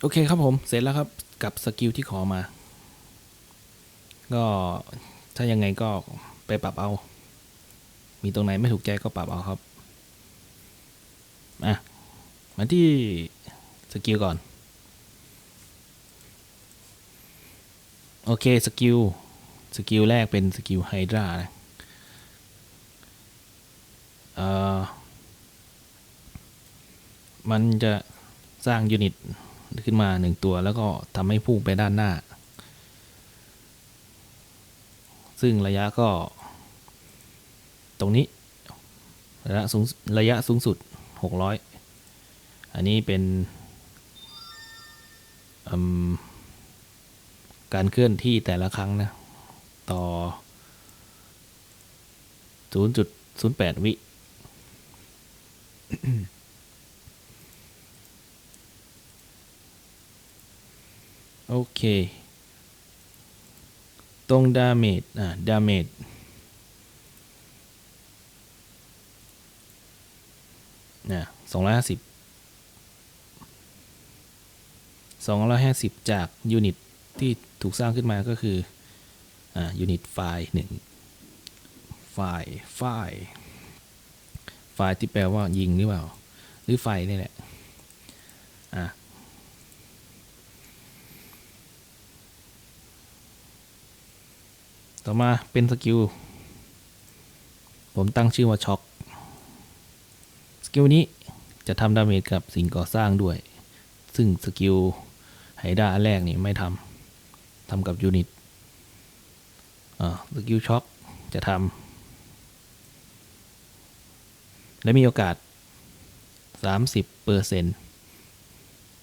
โอเคครับผมเสร็จแล้วครับกับสกิลที่ขอมา ก็ถ้ายังไงก็ไปปรับเอา มีตรงไหนไม่ถูกใจก็ปรับเอาครับอะมาที่สกิลก่อน โอเคสกิลสกิลแรกเป็นสกิลไฮดรานะเอ่อมันจะสร้างยูนิต ขึ้นมาหนึ่งตัว แล้วก็ทำให้พุ่งไปด้านหน้า ซึ่งระยะก็ ตรงนี้ ระยะสูงระยะสูงสุด 600 อันนี้เป็นการเคลื่อนที่แต่ละครั้งนะ ต่อ 0.08 วิ โอเค ตรงดาเมจอะดาเมจนะสองร้อยห้าสิบสองร้อยห้าสิบจากยูนิตที่ถูกสร้างขึ้นมาก็คืออ่ายูนิตไฟล์หนึ่งไฟล์ไฟล์ไฟล์ที่แปลว่ายิงหรือเปล่า หรือไฟนี่แหละอะ ต่อมาเป็นสกิล ผมตั้งชื่อว่าช็อคสกิลนี้จะทำดาเมจกับสิ่งก่อสร้างด้วย ซึ่งสกิลไฮด้าแรกนี่ไม่ทำทำกับยูนิตสกิลช็อคจะทำและมีโอกาส 30เปอร์เซน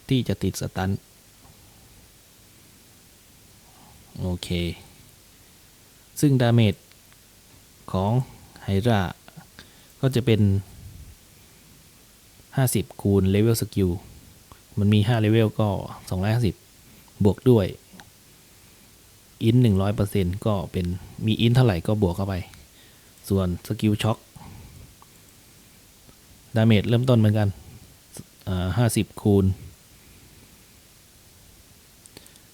ที่จะติดสตัน โอเค ซึ่งดาเมจของไฮราก็จะเป็น 50 คูณเลเวลสกิลมันมี 5 เลเวลก็ 250 บวกด้วย อิน 100%ก็เป็นมีอินเท่าไหร่ก็บวกเข้าไป ส่วนสกิลช็อคดาเมจเริ่มต้นเหมือนกันอ่า50 คูณ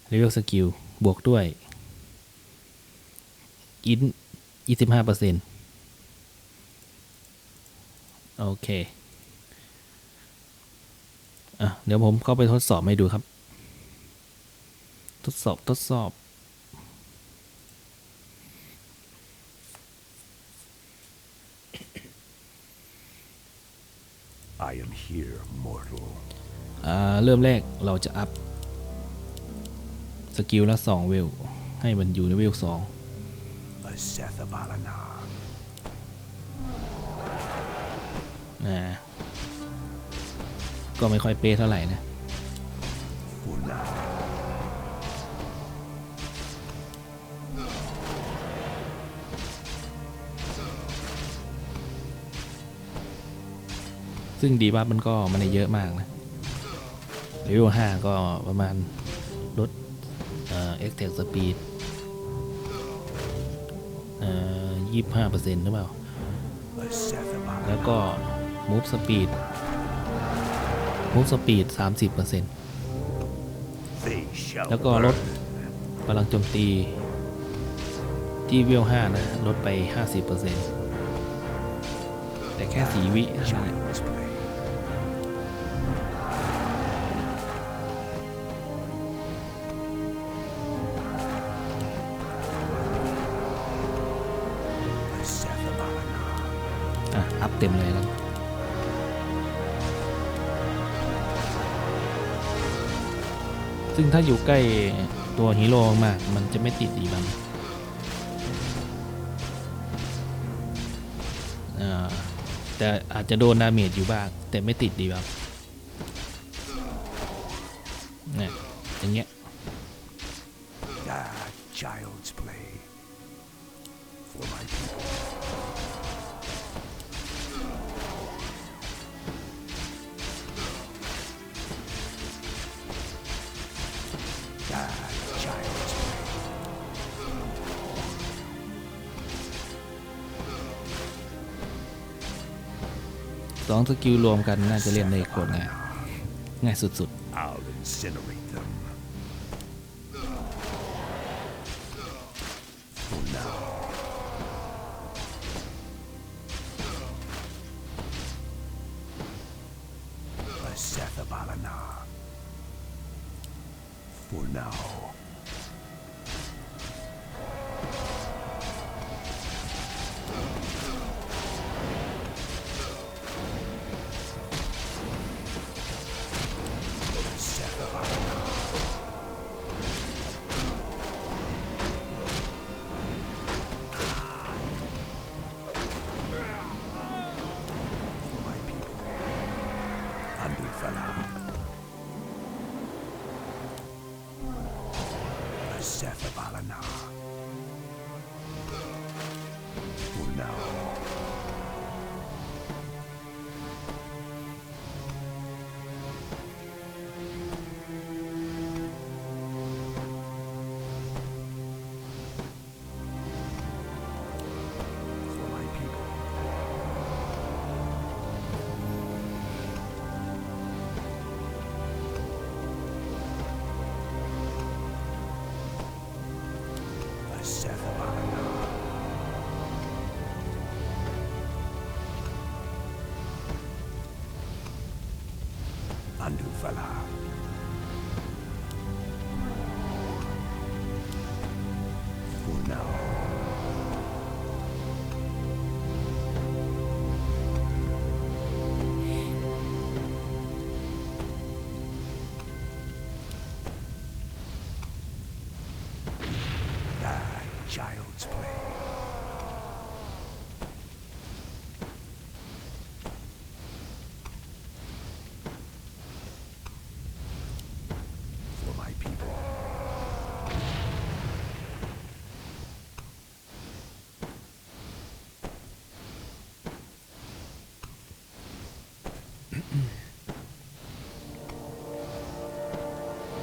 เลเวลสกิลบวกด้วย อินยี่สิบห้าเปอร์เซ็นต์โอเคอะเดี๋ยวผมเข้าไปทดสอบให้ดูครับ ทดสอบทดสอบ I am here, mortal. อ่าเริ่มแรกเราจะอัพ สกิลละสองเวล ให้มันอยู่ในเวลสอง A Seth of Alanar. นะก็ไม่ค่อยเป๊ะเท่าไหร่นะ Una. ซึ่งดีบัฟมันก็ไมันได้เยอะมากนะเลเวลห้าก็ประมาณลดเอ่อ X-Tech Speed เยี่สิบห้าเปอร์เซ็นต์หรือเปล่า A Seth of แล้วก็มูฟสปีดมูฟสปีดสามสิบเปอร์เซ็นต์แล้วก็ลดพลังโจมตีที่วิวห้านะลดไปห้าสิบเปอร์เซ็นต์แต่แค่สีวิเท่ อะ อัพเต็มเลยแล้วซึ่งถ้าอยู่ใกล้ตัวฮีโร่มาก มันจะไม่ติดดีบังอ่าแต่อาจจะโดนดาเมจอยู่บ้าง แต่ไม่ติดดีบังเนี่ยอย่างเงี้ย สองสกิลรวมกันน่าจะเล่นได้โคตรง่ายง่ายสุด I'll Seth of Alanar.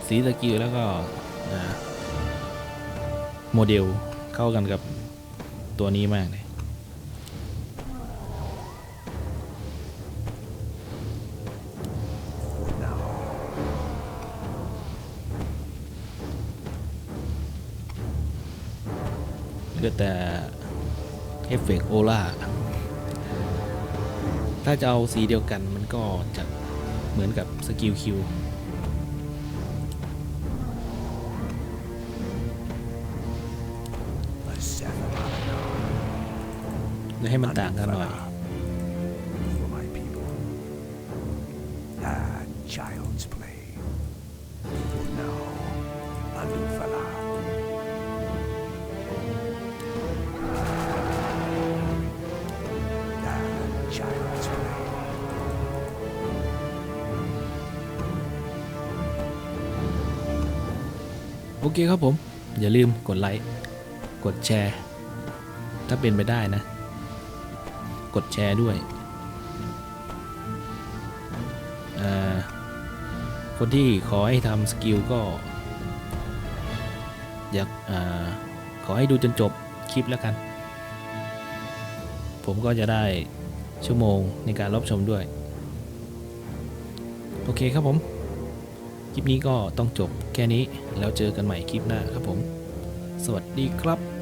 สีสกิลแล้วก็โมเดลเข้ากันกับตัวนี้มากเลย For now. เหลือแต่เอฟเฟกต์โอล่าถ้าจะเอาสีเดียวกันมันก็จะเหมือนกับสกิลคิว ให้มันต่างกันหน่อย child's play. Now. Alufala. โอเคครับผม อย่าลืมกดไลค์ กดแชร์ ถ้าเป็นไปได้นะ กดแชร์ด้วย คนที่ขอให้ทำสกิลก็อยากอาขอให้ดูจนจบคลิปแล้วกัน ผมก็จะได้ชั่วโมงในการรับชมด้วย โอเคครับผม คลิปนี้ก็ต้องจบแค่นี้แล้วเจอกันใหม่คลิปหน้าครับผม สวัสดีครับ